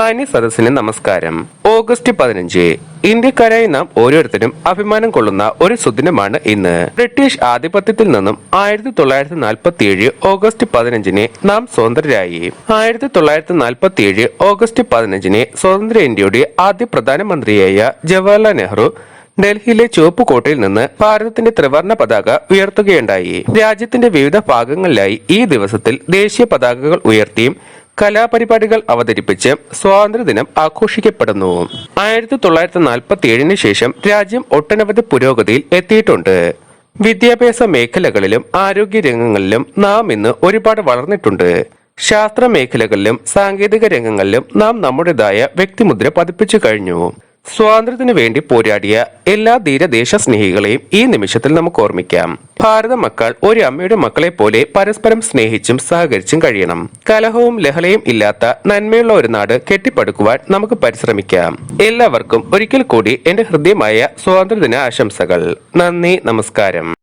മാന്യ സദസ്സിന് നമസ്കാരം. ഓഗസ്റ്റ് പതിനഞ്ച്. ഇന്ത്യക്കാരായി നാം ഓരോരുത്തരും അഭിമാനം കൊള്ളുന്ന ഒരു സുദിനമാണ് ഇന്ന്. ബ്രിട്ടീഷ് ആധിപത്യത്തിൽ നിന്നും ആയിരത്തി തൊള്ളായിരത്തി നാൽപ്പത്തി ഏഴ് ഓഗസ്റ്റ് പതിനഞ്ചിന് നാം സ്വതന്ത്രരായി. ആയിരത്തി തൊള്ളായിരത്തി നാൽപ്പത്തി ഏഴ് ഓഗസ്റ്റ് പതിനഞ്ചിന് സ്വതന്ത്ര ഇന്ത്യയുടെ ആദ്യ പ്രധാനമന്ത്രിയായ ജവഹർലാൽ നെഹ്റു ഡൽഹിയിലെ ചുവപ്പ് കോട്ടയിൽ നിന്ന് ഭാരതത്തിന്റെ ത്രിവർണ പതാക ഉയർത്തുകയുണ്ടായി. രാജ്യത്തിന്റെ വിവിധ ഭാഗങ്ങളിലായി ഈ ദിവസത്തിൽ ദേശീയ പതാകകൾ ഉയർത്തിയും കലാപരിപാടികൾ അവതരിപ്പിച്ച് സ്വാതന്ത്ര്യദിനം ആഘോഷിക്കപ്പെടുന്നു. ആയിരത്തി തൊള്ളായിരത്തി നാൽപ്പത്തി ഏഴിന് ശേഷം രാജ്യം ഒട്ടനവധി പുരോഗതിയിൽ എത്തിയിട്ടുണ്ട്. വിദ്യാഭ്യാസ മേഖലകളിലും ആരോഗ്യ രംഗങ്ങളിലും നാം ഇന്ന് ഒരുപാട് വളർന്നിട്ടുണ്ട്. ശാസ്ത്ര മേഖലകളിലും സാങ്കേതിക രംഗങ്ങളിലും നാം നമ്മുടേതായ വ്യക്തിമുദ്ര പതിപ്പിച്ചു കഴിഞ്ഞു. സ്വാതന്ത്ര്യത്തിനു വേണ്ടി പോരാടിയ എല്ലാ ധീരദേശ സ്നേഹികളെയും ഈ നിമിഷത്തിൽ നമുക്ക് ഓർമ്മിക്കാം. ഭാരത മക്കൾ ഒരു അമ്മയുടെ മക്കളെ പോലെ പരസ്പരം സ്നേഹിച്ചും സഹകരിച്ചും കഴിയണം. കലഹവും ലഹളയും ഇല്ലാത്ത നന്മയുള്ള ഒരു നാട് കെട്ടിപ്പടുക്കുവാൻ നമുക്ക് പരിശ്രമിക്കാം. എല്ലാവർക്കും ഒരിക്കൽ കൂടി എന്റെ ഹൃദ്യമായ സ്വാതന്ത്ര്യദിന ആശംസകൾ. നന്ദി നമസ്കാരം.